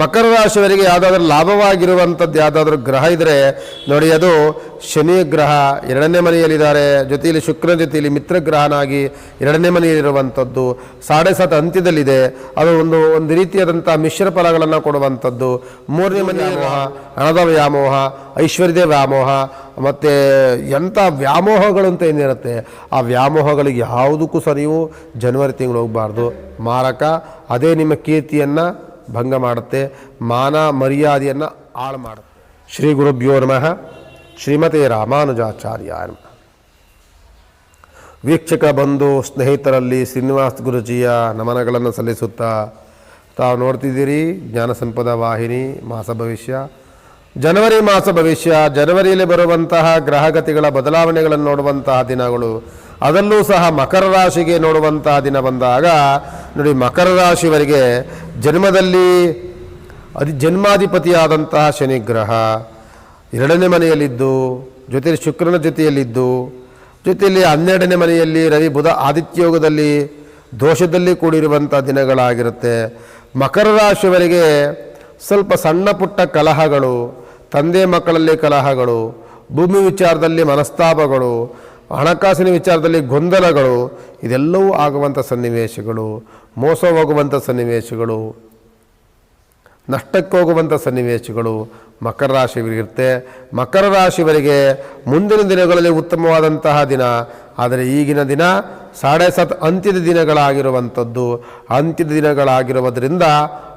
ಮಕರ ರಾಶಿಯವರಿಗೆ ಯಾವುದಾದ್ರೂ ಲಾಭವಾಗಿರುವಂಥದ್ದು ಯಾವುದಾದ್ರೂ ಗ್ರಹ ಇದ್ದರೆ ನೋಡಿ ಅದು ಶನಿ ಗ್ರಹ ಎರಡನೇ ಮನೆಯಲ್ಲಿದ್ದಾರೆ. ಜೊತೆಯಲ್ಲಿ ಶುಕ್ರನ ಜೊತೆಯಲ್ಲಿ ಮಿತ್ರ ಗ್ರಹನಾಗಿ ಎರಡನೇ ಮನೆಯಲ್ಲಿರುವಂಥದ್ದು ಸಾಡೆ ಸಾತ್ ಅಂತ್ಯದಲ್ಲಿದೆ. ಅದು ಒಂದು ಒಂದು ರೀತಿಯಾದಂಥ ಮಿಶ್ರ ಫಲಗಳನ್ನು ಕೊಡುವಂಥದ್ದು. ಮೂರನೇ ಮನೆಯ ವ್ಯಾಮೋಹ. ಹಣದ ವ್ಯಾಮೋಹ ಐಶ್ವರ್ಯದ ವ್ಯಾಮೋಹ ಮತ್ತು ಎಂಥ ವ್ಯಾಮೋಹಗಳು ಅಂತ ಏನಿರುತ್ತೆ ಆ ವ್ಯಾಮೋಹಗಳಿಗೆ ಯಾವುದಕ್ಕೂ ಸಹ ನೀವು ಜನವರಿ ತಿಂಗಳು ಹೋಗಬಾರ್ದು. ಮಾರಕ ಅದೇ ನಿಮ್ಮ ಕೀರ್ತಿಯನ್ನು ಭಂಗ ಮಾಡುತ್ತೆ, ಮಾನ ಮರ್ಯಾದೆಯನ್ನು ಹಾಳು ಮಾಡುತ್ತೆ. ಶ್ರೀ ಗುರುಭ್ಯೋ ನಮಃ. ಶ್ರೀಮತಿ ರಾಮಾನುಜಾಚಾರ್ಯ ವೀಕ್ಷಕ, ಬಂಧು, ಸ್ನೇಹಿತರಲ್ಲಿ ಶ್ರೀನಿವಾಸ್ ಗುರುಜಿಯ ನಮನಗಳನ್ನು ಸಲ್ಲಿಸುತ್ತಾ ತಾವು ನೋಡ್ತಿದ್ದೀರಿ ಜ್ಞಾನ ಸಂಪದ ವಾಹಿನಿ, ಮಾಸ ಭವಿಷ್ಯ. ಜನವರಿ ಮಾಸ ಭವಿಷ್ಯ, ಜನವರಿಯಲ್ಲಿ ಬರುವಂತಹ ಗ್ರಹಗತಿಗಳ ಬದಲಾವಣೆಗಳನ್ನು ನೋಡುವಂತಹ ದಿನಗಳು ಅದರಲ್ಲೂ ಸಹ ಮಕರ ರಾಶಿಗೆ ನೋಡುವಂತಹ ದಿನ ಬಂದಾಗ ನೋಡಿ, ಮಕರ ರಾಶಿಯವರಿಗೆ ಜನ್ಮದಲ್ಲಿ ಅದಿ ಜನ್ಮಾಧಿಪತಿಯಾದಂತಹ ಶನಿಗ್ರಹ ಎರಡನೇ ಮನೆಯಲ್ಲಿದ್ದು, ಜೊತೆಯಲ್ಲಿ ಶುಕ್ರನ ಜೊತೆಯಲ್ಲಿದ್ದು, ಜೊತೆಯಲ್ಲಿ ಹನ್ನೆರಡನೇ ಮನೆಯಲ್ಲಿ ರವಿ ಬುಧ ಆದಿತ್ಯಯೋಗದಲ್ಲಿ ದೋಷದಲ್ಲಿ ಕೂಡಿರುವಂಥ ದಿನಗಳಾಗಿರುತ್ತೆ. ಮಕರ ರಾಶಿಯವರಿಗೆ ಸ್ವಲ್ಪ ಸಣ್ಣ ಪುಟ್ಟ ಕಲಹಗಳು, ತಂದೆ ಮಕ್ಕಳಲ್ಲಿ ಕಲಹಗಳು, ಭೂಮಿ ವಿಚಾರದಲ್ಲಿ ಮನಸ್ತಾಪಗಳು ಹಣಕಾಸಿನ ವಿಚಾರದಲ್ಲಿ ಗೊಂದಲಗಳು, ಇದೆಲ್ಲವೂ ಆಗುವಂಥ ಸನ್ನಿವೇಶಗಳು ಮೋಸ ಹೋಗುವಂಥ ಸನ್ನಿವೇಶಗಳು, ನಷ್ಟಕ್ಕೆ ಹೋಗುವಂಥ ಸನ್ನಿವೇಶಗಳು ಮಕರ ರಾಶಿಯವರಿಗಿರುತ್ತೆ. ಮಕರ ರಾಶಿಯವರಿಗೆ ಮುಂದಿನ ದಿನಗಳಲ್ಲಿ ಉತ್ತಮವಾದಂತಹ ದಿನ, ಆದರೆ ಈಗಿನ ದಿನ ಸಾಡೆ ಸತ್ ಅಂತ್ಯದ ದಿನಗಳಾಗಿರುವಂಥದ್ದು. ಅಂತ್ಯದ ದಿನಗಳಾಗಿರುವುದರಿಂದ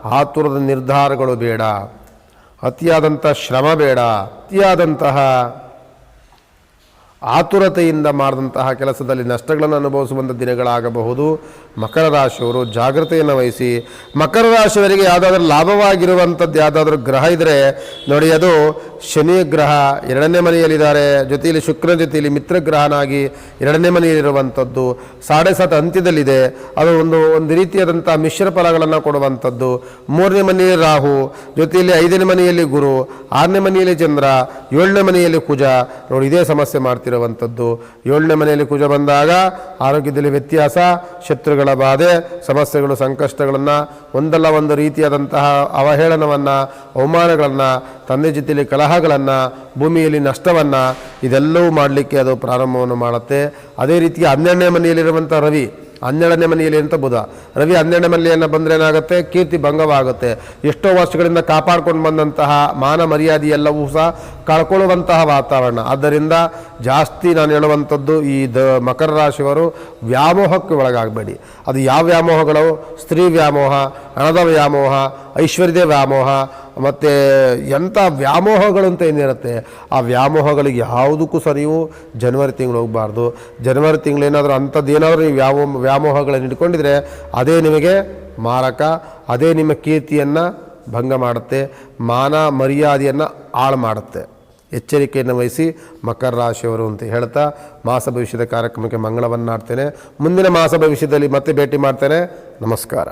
ಆತುರದ ನಿರ್ಧಾರಗಳು ಬೇಡ. ಅತಿಯಾದಂಥ ಶ್ರಮ ಬೇಡ. ಅತಿಯಾದಂತಹ ಆತುರತೆಯಿಂದ ಮಾಡಿದಂತಹ ಕೆಲಸದಲ್ಲಿ ನಷ್ಟಗಳನ್ನು ಅನುಭವಿಸುವಂಥ ದಿನಗಳಾಗಬಹುದು. ಮಕರ ರಾಶಿಯವರು ಜಾಗ್ರತೆಯನ್ನು ವಹಿಸಿ, ಮಕರ ರಾಶಿಯವರಿಗೆ ಯಾವುದಾದ್ರೂ ಲಾಭವಾಗಿರುವಂಥದ್ದು ಯಾವುದಾದ್ರೂ ಗ್ರಹ ಇದ್ದರೆ ನೋಡಿ, ಅದು ಶನಿ ಗ್ರಹ ಎರಡನೇ ಮನೆಯಲ್ಲಿದ್ದಾರೆ. ಜೊತೆಯಲ್ಲಿ ಶುಕ್ರನ ಜೊತೆಯಲ್ಲಿ ಮಿತ್ರಗ್ರಹನಾಗಿ ಎರಡನೇ ಮನೆಯಲ್ಲಿರುವಂಥದ್ದು ಸಾಡೆ ಸಾತ್ ಅಂತ್ಯದಲ್ಲಿದೆ. ಅದು ಒಂದು ಒಂದು ರೀತಿಯಾದಂಥ ಮಿಶ್ರ ಫಲಗಳನ್ನು ಕೊಡುವಂಥದ್ದು. ಮೂರನೇ ಮನೆಯಲ್ಲಿ ರಾಹು, ಜೊತೆಯಲ್ಲಿ ಐದನೇ ಮನೆಯಲ್ಲಿ ಗುರು, ಆರನೇ ಮನೆಯಲ್ಲಿ ಚಂದ್ರ, ಏಳನೇ ಮನೆಯಲ್ಲಿ ಕುಜ. ನೋಡಿ, ಇದೇ ಸಮಸ್ಯೆ ಮಾಡ್ತಿರುವಂಥದ್ದು. ಏಳನೇ ಮನೆಯಲ್ಲಿ ಕುಜ ಬಂದಾಗ ಆರೋಗ್ಯದಲ್ಲಿ ವ್ಯತ್ಯಾಸ, ಶತ್ರುಗಳ ಬಾಧೆ, ಸಮಸ್ಯೆಗಳು, ಸಂಕಷ್ಟಗಳನ್ನು ಒಂದಲ್ಲ ಒಂದು ರೀತಿಯಾದಂತಹ ಅವಹೇಳನವನ್ನು, ಅವಮಾನಗಳನ್ನು ತಂದೆ ಜೊತೆಯಲ್ಲಿ ಕಲಹಗಳನ್ನು, ಭೂಮಿಯಲ್ಲಿ ನಷ್ಟವನ್ನು ಇದೆಲ್ಲವೂ ಮಾಡಲಿಕ್ಕೆ ಅದು ಪ್ರಾರಂಭವನ್ನು ಮಾಡುತ್ತೆ. ಅದೇ ರೀತಿ ಹನ್ನೆರಡನೇ ಮನೆಯಲ್ಲಿರುವಂಥ ರವಿ, ಹನ್ನೆರಡನೇ ಮನೆಯಲ್ಲಿ ಅಂತ ಬುಧ? ರವಿ ಹನ್ನೆರಡನೇ ಮನೆಯನ್ನು ಬಂದರೆ ಏನಾಗುತ್ತೆ? ಕೀರ್ತಿ ಭಂಗವಾಗುತ್ತೆ. ಎಷ್ಟೋ ವರ್ಷಗಳಿಂದ ಕಾಪಾಡ್ಕೊಂಡು ಬಂದಂತಹ ಮಾನ ಮರ್ಯಾದೆ ಎಲ್ಲವೂ ಸಹ ಕಳ್ಕೊಳ್ಳುವಂತಹ ವಾತಾವರಣ. ಆದ್ದರಿಂದ ಜಾಸ್ತಿ ನಾನು ಹೇಳುವಂಥದ್ದು ಈ ದ ಮಕರ ರಾಶಿಯವರು ವ್ಯಾಮೋಹಕ್ಕೆ ಒಳಗಾಗಬೇಡಿ. ಅದು ಯಾವ ವ್ಯಾಮೋಹಗಳು? ಸ್ತ್ರೀ ವ್ಯಾಮೋಹ, ಹಣದ ವ್ಯಾಮೋಹ, ಐಶ್ವರ್ಯದ ವ್ಯಾಮೋಹ, ಮತ್ತು ಎಂಥ ವ್ಯಾಮೋಹಗಳು ಅಂತ ಏನಿರುತ್ತೆ? ಆ ವ್ಯಾಮೋಹಗಳಿಗೆ ಯಾವುದಕ್ಕೂ ನೀವು ಜನವರಿ ತಿಂಗಳು ಹೋಗಬಾರ್ದು. ಜನವರಿ ತಿಂಗಳು ಏನಾದರೂ ಅಂಥದ್ದು ಏನಾದರೂ ನೀವು ವ್ಯಾಮೋ ವ್ಯಾಮೋಹಗಳನ್ನು ಇಟ್ಕೊಂಡಿದ್ರೆ ಅದೇ ನಿಮಗೆ ಮಾರಕ, ಅದೇ ನಿಮ್ಮ ಕೀರ್ತಿಯನ್ನು ಭಂಗ ಮಾಡುತ್ತೆ, ಮಾನ ಮರ್ಯಾದೆಯನ್ನು ಹಾಳು ಮಾಡುತ್ತೆ. ಎಚ್ಚರಿಕೆಯನ್ನು ವಹಿಸಿ ಮಕರ ರಾಶಿಯವರು ಅಂತ ಹೇಳ್ತಾ ಮಾಸ ಭವಿಷ್ಯದ ಕಾರ್ಯಕ್ರಮಕ್ಕೆ ಮಂಗಳವನ್ನಾಡ್ತೇನೆ. ಮುಂದಿನ ಮಾಸ ಭವಿಷ್ಯದಲ್ಲಿ ಮತ್ತೆ ಭೇಟಿ ಮಾಡ್ತೇನೆ. ನಮಸ್ಕಾರ.